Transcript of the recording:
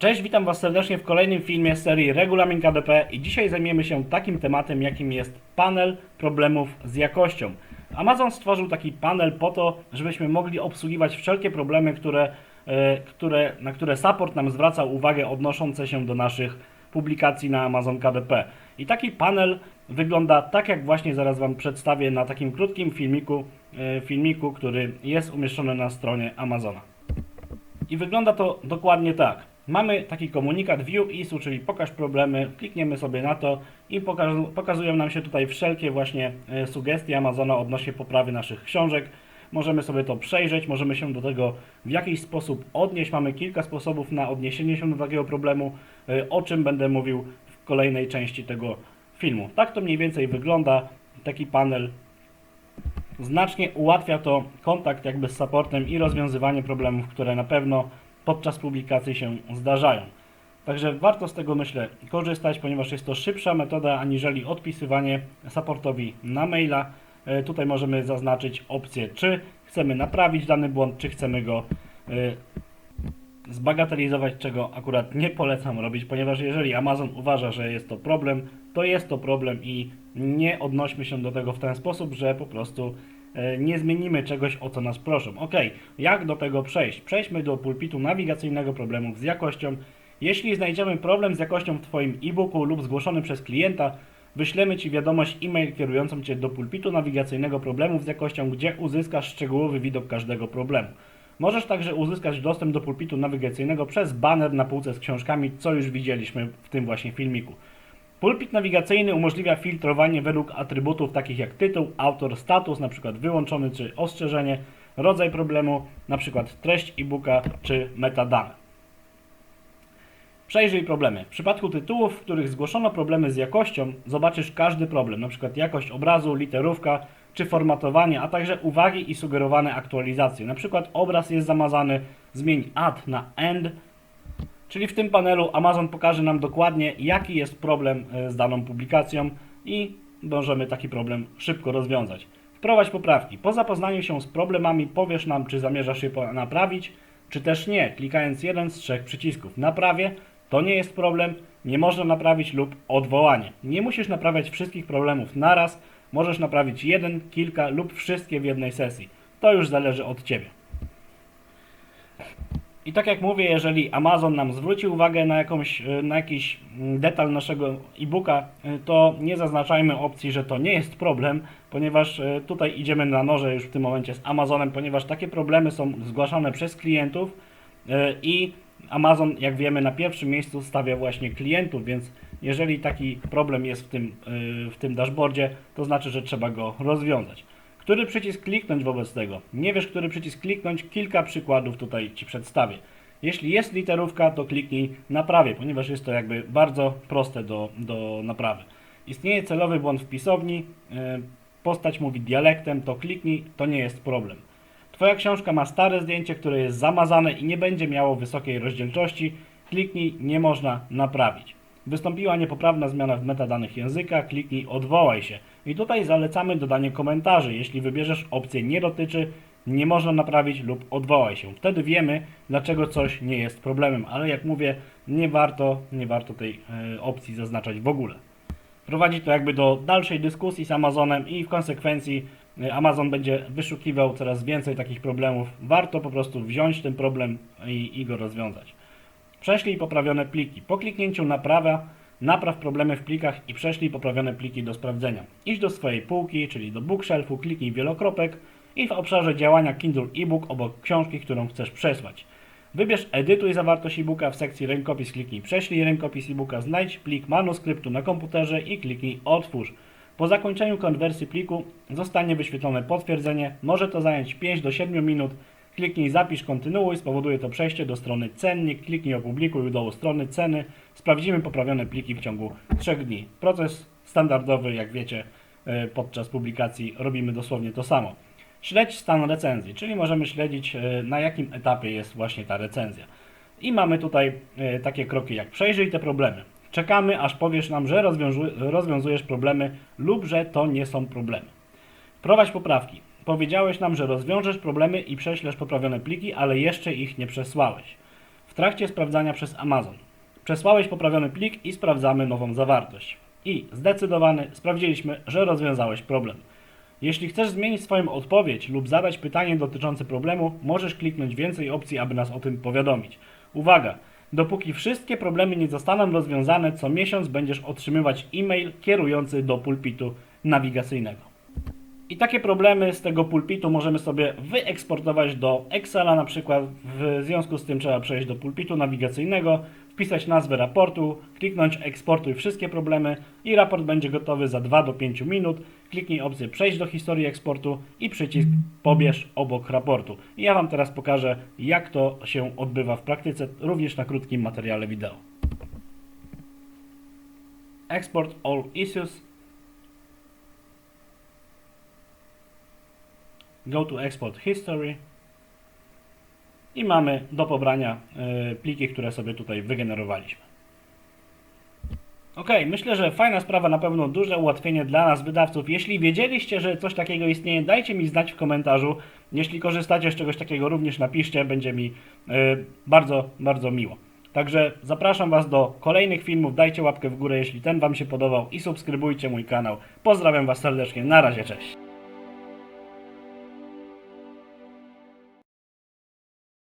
Cześć, witam Was serdecznie w kolejnym filmie serii Regulamin KDP i dzisiaj zajmiemy się takim tematem, jakim jest panel problemów z jakością. Amazon stworzył taki panel po to, żebyśmy mogli obsługiwać wszelkie problemy, które, e, które, na które support nam zwraca uwagę odnoszące się do naszych publikacji na Amazon KDP. I taki panel wygląda tak, jak właśnie zaraz Wam przedstawię na takim krótkim filmiku, e, filmiku który jest umieszczony na stronie Amazona. I wygląda to dokładnie tak. Mamy taki komunikat View ISU, czyli pokaż problemy, klikniemy sobie na to i pokazują nam się tutaj wszelkie właśnie e, sugestie Amazona odnośnie poprawy naszych książek. Możemy sobie to przejrzeć, możemy się do tego w jakiś sposób odnieść. Mamy kilka sposobów na odniesienie się do takiego problemu, e, o czym będę mówił w kolejnej części tego filmu. Tak to mniej więcej wygląda taki panel Znacznie ułatwia to kontakt jakby z supportem i rozwiązywanie problemów, które na pewno podczas publikacji się zdarzają. Także warto z tego myślę korzystać, ponieważ jest to szybsza metoda aniżeli odpisywanie supportowi na maila. E, Tutaj możemy zaznaczyć opcję, czy chcemy naprawić dany błąd, czy chcemy go e, zbagatelizować, czego akurat nie polecam robić, ponieważ jeżeli Amazon uważa, że jest to problem, to jest to problem i nie odnośmy się do tego w ten sposób, że po prostu nie zmienimy czegoś, o co nas proszą. Ok, jak do tego przejść? Przejdźmy do pulpitu nawigacyjnego problemów z jakością. Jeśli znajdziemy problem z jakością w Twoim e-booku lub zgłoszony przez klienta, wyślemy Ci wiadomość e-mail kierującą Cię do pulpitu nawigacyjnego problemów z jakością, gdzie uzyskasz szczegółowy widok każdego problemu. Możesz także uzyskać dostęp do pulpitu nawigacyjnego przez baner na półce z książkami, co już widzieliśmy w tym właśnie filmiku. Pulpit nawigacyjny umożliwia filtrowanie według atrybutów takich jak tytuł, autor, status, np. wyłączony czy ostrzeżenie, rodzaj problemu, np. treść e-booka czy metadane. Przejrzyj problemy. W przypadku tytułów, w których zgłoszono problemy z jakością, zobaczysz każdy problem, np. jakość obrazu, literówka czy formatowanie, a także uwagi i sugerowane aktualizacje. Np. obraz jest zamazany, zmień add na end, czyli w tym panelu Amazon pokaże nam dokładnie jaki jest problem e, z daną publikacją i możemy taki problem szybko rozwiązać. Wprowadź poprawki. Po zapoznaniu się z problemami powiesz nam, czy zamierzasz je naprawić, czy też nie, klikając jeden z trzech przycisków. Naprawię, to nie jest problem, nie można naprawić lub odwołanie. Nie musisz naprawiać wszystkich problemów naraz, możesz naprawić jeden, kilka lub wszystkie w jednej sesji. To już zależy od Ciebie. I tak jak mówię, jeżeli Amazon nam zwróci uwagę na, jakąś, e, na jakiś mm, detal naszego e-booka, e, to nie zaznaczajmy opcji, że to nie jest problem, ponieważ e, tutaj idziemy na noże już w tym momencie z Amazonem, ponieważ takie problemy są zgłaszane przez klientów i Amazon, jak wiemy, na pierwszym miejscu stawia właśnie klientów, więc jeżeli taki problem jest w tym, w tym dashboardzie, to znaczy, że trzeba go rozwiązać. Który przycisk kliknąć wobec tego? Nie wiesz, który przycisk kliknąć? Kilka przykładów tutaj Ci przedstawię. Jeśli jest literówka, to kliknij naprawię, ponieważ jest to jakby bardzo proste do, do naprawy. Istnieje celowy błąd w pisowni, e, postać mówi dialektem, to kliknij, to nie jest problem. Twoja książka ma stare zdjęcie, które jest zamazane i nie będzie miało wysokiej rozdzielczości, kliknij, nie można naprawić. Wystąpiła niepoprawna zmiana w metadanych języka, kliknij odwołaj się. I tutaj zalecamy dodanie komentarzy. Jeśli wybierzesz opcję nie dotyczy, nie można naprawić lub odwołaj się. Wtedy wiemy, dlaczego coś nie jest problemem, ale jak mówię, nie warto, nie warto tej e, opcji zaznaczać w ogóle. Prowadzi to jakby do dalszej dyskusji z Amazonem i w konsekwencji e, Amazon będzie wyszukiwał coraz więcej takich problemów. Warto po prostu wziąć ten problem i, i go rozwiązać. Prześlij poprawione pliki. Po kliknięciu naprawa, napraw problemy w plikach i prześlij poprawione pliki do sprawdzenia. Idź do swojej półki, czyli do bookshelfu, kliknij wielokropek i w obszarze działania Kindle e-book obok książki, którą chcesz przesłać. Wybierz edytuj zawartość e-booka w sekcji rękopis, kliknij prześlij rękopis e-booka, znajdź plik manuskryptu na komputerze i kliknij otwórz. Po zakończeniu konwersji pliku zostanie wyświetlone potwierdzenie. Może to zająć 5 do 7 minut. Kliknij zapisz, kontynuuj, spowoduje to przejście do strony cennik, kliknij opublikuj u dołu strony ceny. Sprawdzimy poprawione pliki w ciągu 3 dni. Proces standardowy, jak wiecie, e, podczas publikacji robimy dosłownie to samo. Śledź stan recenzji, czyli możemy śledzić e, na jakim etapie jest właśnie ta recenzja. I mamy tutaj e, takie kroki jak przejrzyj te problemy. Czekamy, aż powiesz nam, że rozwiązu- rozwiązujesz problemy lub że to nie są problemy. Wprowadź poprawki. Powiedziałeś nam, że rozwiążesz problemy i prześlesz poprawione pliki, ale jeszcze ich nie przesłałeś. w trakcie sprawdzania przez Amazon. Przesłałeś poprawiony plik i sprawdzamy nową zawartość. I zdecydowany sprawdziliśmy, że rozwiązałeś problem. Jeśli chcesz zmienić swoją odpowiedź lub zadać pytanie dotyczące problemu, możesz kliknąć więcej opcji, aby nas o tym powiadomić. Uwaga! Dopóki wszystkie problemy nie zostaną rozwiązane, co miesiąc będziesz otrzymywać e-mail kierujący do pulpitu nawigacyjnego. I takie problemy z tego pulpitu możemy sobie wyeksportować do Excela na przykład. W związku z tym trzeba przejść do pulpitu nawigacyjnego, wpisać nazwę raportu, kliknąć eksportuj wszystkie problemy i raport będzie gotowy za 2 do 5 minut. Kliknij opcję przejść do historii eksportu i przycisk pobierz obok raportu. I ja Wam teraz pokażę jak to się odbywa w praktyce, również na krótkim materiale wideo. Export all issues Go to Export History i mamy do pobrania y, pliki, które sobie tutaj wygenerowaliśmy. Ok, myślę, że fajna sprawa, na pewno duże ułatwienie dla nas, wydawców. Jeśli wiedzieliście, że coś takiego istnieje, dajcie mi znać w komentarzu. Jeśli korzystacie z czegoś takiego, również napiszcie, będzie mi y, bardzo, bardzo miło. Także zapraszam Was do kolejnych filmów, dajcie łapkę w górę, jeśli ten Wam się podobał i subskrybujcie mój kanał. Pozdrawiam Was serdecznie, na razie, cześć.